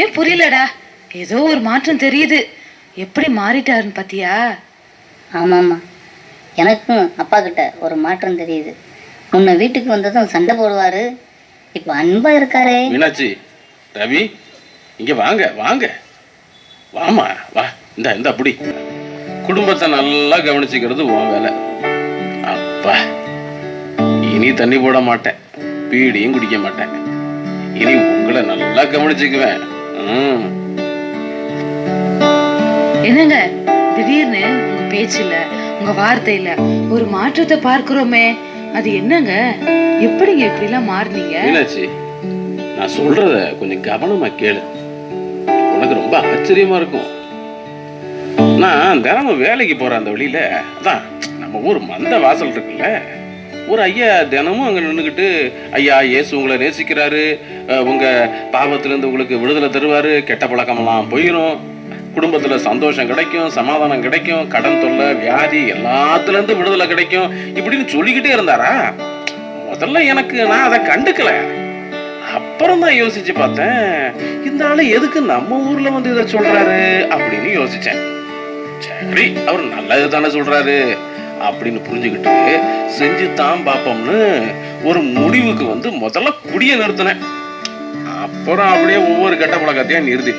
ஒண்ணுமே புரியலடா. ஏதோ ஒரு மாற்றம் தெரியுது. எப்படி மாறிட்டாருன்னு பாத்தியா? ஆமாம்மா. எனக்கும் அப்பா கிட்ட ஒரு மாற்றம் தெரியுது. முன்ன வீட்டுக்கு வந்ததும் சண்டை போடுவாரு. இப்போ அன்பா இருக்காரே. மீனாட்சி ரவி இங்க வாங்க வாங்க. வாமா வா. இந்த இந்த அப்படி குடும்பத்தை நல்லா கவனிச்சுக்கிறது உன் வேலை. அப்பா இனி தண்ணி போட மாட்டேன். பீடியும் குடிக்க மாட்டேன். இனி உங்களை நல்லா கவனிச்சுக்குவேன். என்னங்க? திடீர்னு உங்க பேச்சுல உங்க வார்த்தையில ஒரு மாற்றத்தை பார்க்கிறோமே. அது என்னங்க? எப்படிங்க இப்படி எல்லாம் மாறினீங்க? மீனாட்சி நான் சொல்றத கொஞ்சம் கவனமா கேளு. உனக்கு ரொம்ப ஆச்சரியமா இருக்கும். நான் தினமும் வேலைக்கு போற அந்த வழியில அதான் நம்ம ஊர் மந்த வாசல் இருக்குல்ல. ஒரு ஐயா தினமும் அங்க நின்றுக்கிட்டு ஐயா இயேசு உங்களை நேசிக்கிறாரு. உங்கள் பாவத்திலேருந்து உங்களுக்கு விடுதலை தருவாரு. கெட்ட பழக்கமெல்லாம் போயிடும் குடும்பத்துல சந்தோஷம் கிடைக்கும் சமாதானம் கிடைக்கும் கடன் தொல்லை வியாதி எல்லாத்துலேருந்து விடுதலை கிடைக்கும். இப்படின்னு சொல்லிக்கிட்டே இருந்தாரா? முதல்ல எனக்கு நான் அதை கண்டுக்கல. அப்புறம் தான் யோசிச்சு பார்த்தேன் இந்த ஆளு எதுக்கு நம்ம ஊர்ல வந்து இதை சொல்றாரு? அப்படின்னு யோசிச்சேன். சரி அவர் நல்லது தானே சொல்றாரு. அப்படின்னு புரிஞ்சுக்கிட்டு செஞ்சு தான் பார்ப்போம்னு ஒரு முடிவுக்கு வந்து முதல்ல குடிய நிறுத்தினேன். அப்புறம் அப்படியே ஒவ்வொரு கட்ட பழக்கத்தையும் நிறுத்திட்டேன்.